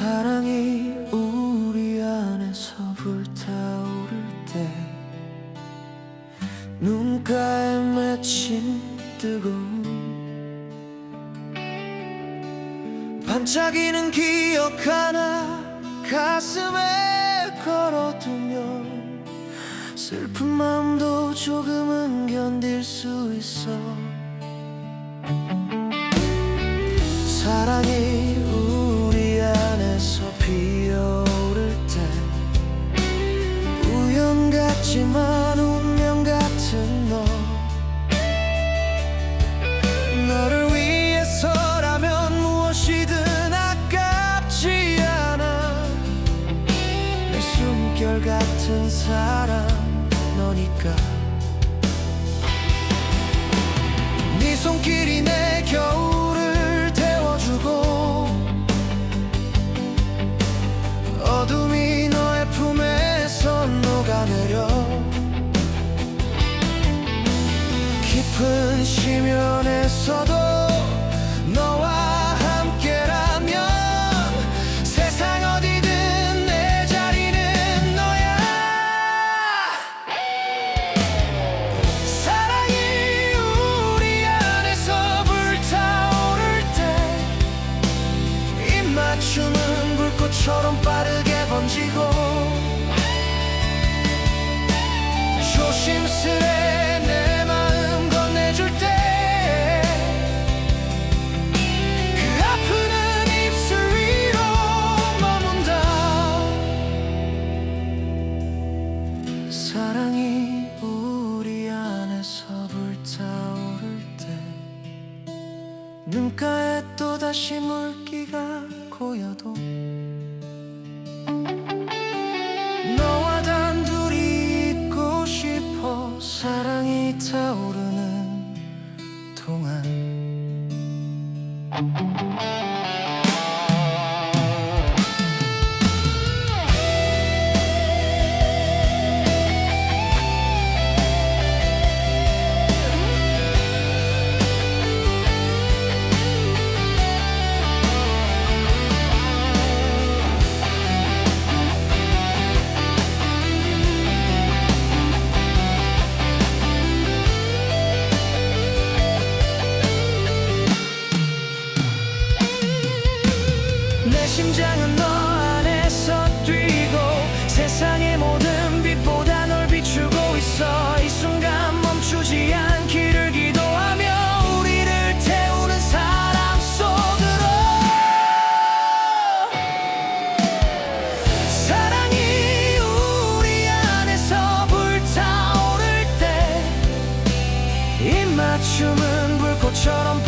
사랑이 우리 안에서 불타오를 때 눈가에 맺힌 뜨거움. 반짝이는 기억 하나 가슴에 걸어두면 슬픈 마음도 조금은 견딜 수 있어. 사랑이 사람 너니까. 네 손길이 내 겨울을 태워주고 어둠이 너의 품에서 녹아내려 깊은 심연에서도 다시 물기가 고여도 춤은 불꽃처럼